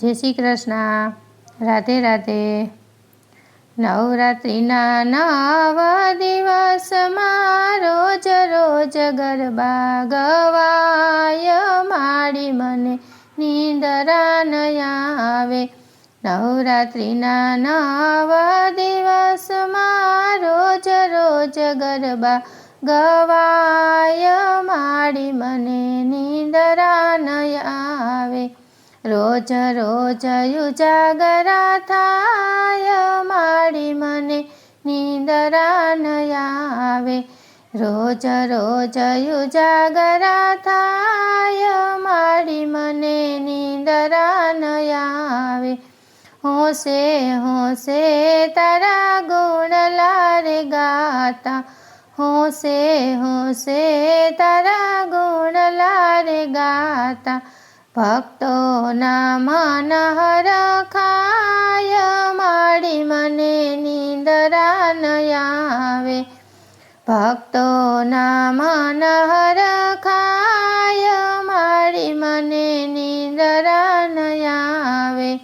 જય શ્રી કૃષ્ણ. રાધે રાધે. નવરાત્રિના નવ દિવસમાં રોજ રોજ ગરબા ગવાય. માડી મને નિંદરા ન આવે. નવરાત્રિના નવ દિવસમાં રોજ રોજ ગરબા ગવાય. માડી મને નિંદરા ન આવે રોજ રોજ ઉજાગરા થાય માડી મને નિંદરા ન આવે. રોજ રોજ ઉજાગરા થાય માડી મને નિંદરા ન આવે. હોશે હોશે, તારા ગુણ લારે ગાતા. હોશે હોશે, તારા ગુણ લારે ગાતા. ભક્તોના મન હરખાય માડી મને નિંદરા ન આવે. ભક્તોના મન હરખાય માડી મને નિંદરા ન આવે.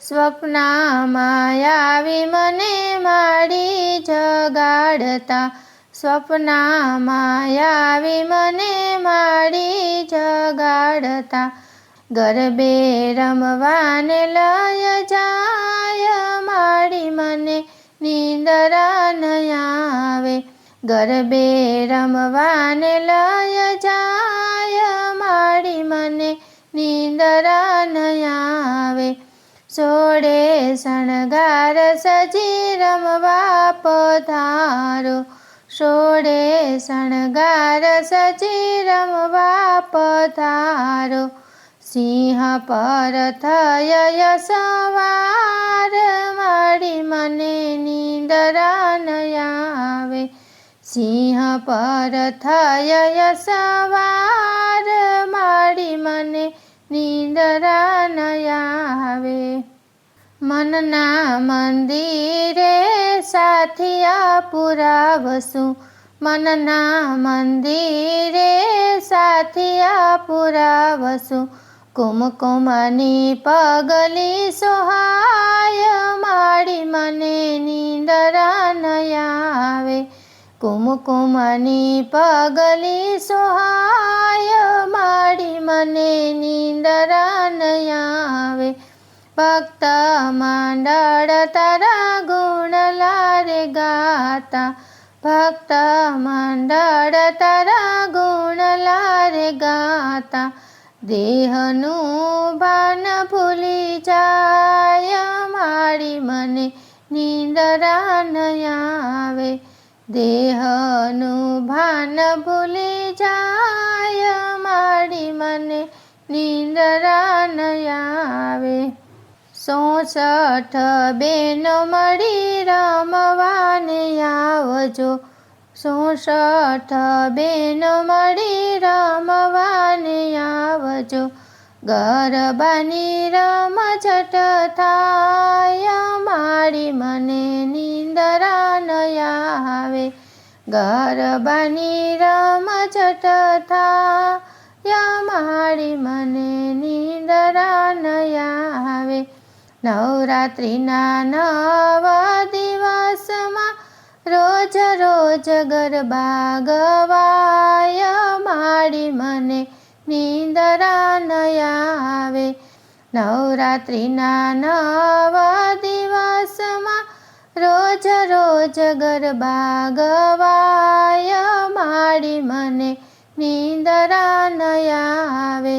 સ્વપ્નમાં આવી મને માડી જગાડતા, સ્વપ્નમાં આવી મને માડી જગાડતા. ગરબે રમવાને લય જાય, મારી મને નિંદરા ન આવે. ગરબે રમવાને લય જાય, મારી મને નિંદરા ન આવે. સોડે શણગાર સજી રમવા પધારો. સોડે શણગાર સજી રમવા પધારો. સિંહ પર થય સવાર વાળી મને નીંદરા આવે. સિંહ પર થય સવાર મારી મને નીંદરા આવે. મનના મંદિરે સાથિયા પુરાવશું મનના મંદિરે સાથિયા પુરાવશું કુમકુમની પગલી સોહાય માડી મને નીંદરા ન આવે. કુમકુમની પગલી સોહાય માડી મને નીંદરા ન આવે. ભક્ત માંડળ તારા ગુણ લારે ગાતા. ભક્ત માંડળ તારા ગુણ લારે ગાતા. દેહનું ભાન ભૂલી જાય, મારી મને નિંદરા ન આવે. દેહનું ભાન ભૂલી જાય, મારી મને નિંદરા ન આવે. સોસઠ બેનો મળી રમવાને આવજો. સોસઠ બેનો મળી રમવાને આવજો ગરબાની રમઝટ થાય માડી મને નિંદરા ન આવે. ગરબાની રમઝટ થાય માડી મને નિંદરા ન આવે. નવરાત્રિના નવ દિવસમાં રોજ રોજ ગરબા ગવાય માડી મને નીંદરા ન આવે નવરાત્રિના નવા દિવસમાં રોજ રોજ ગરબા ગવાય માડી મને નિંદરા ન આવે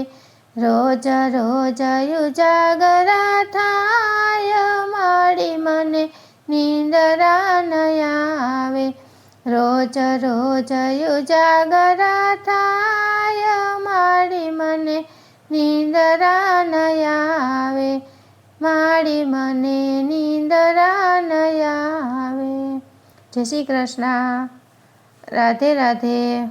રોજ રોજ ઉજાગરા થાય માડી મને નિંદરા ન આવે રોજ રોજ ઉજાગરા થાય નીંદરા આવે માડી મને નીંદરા આવે. જય શ્રી કૃષ્ણ. રાધે રાધે.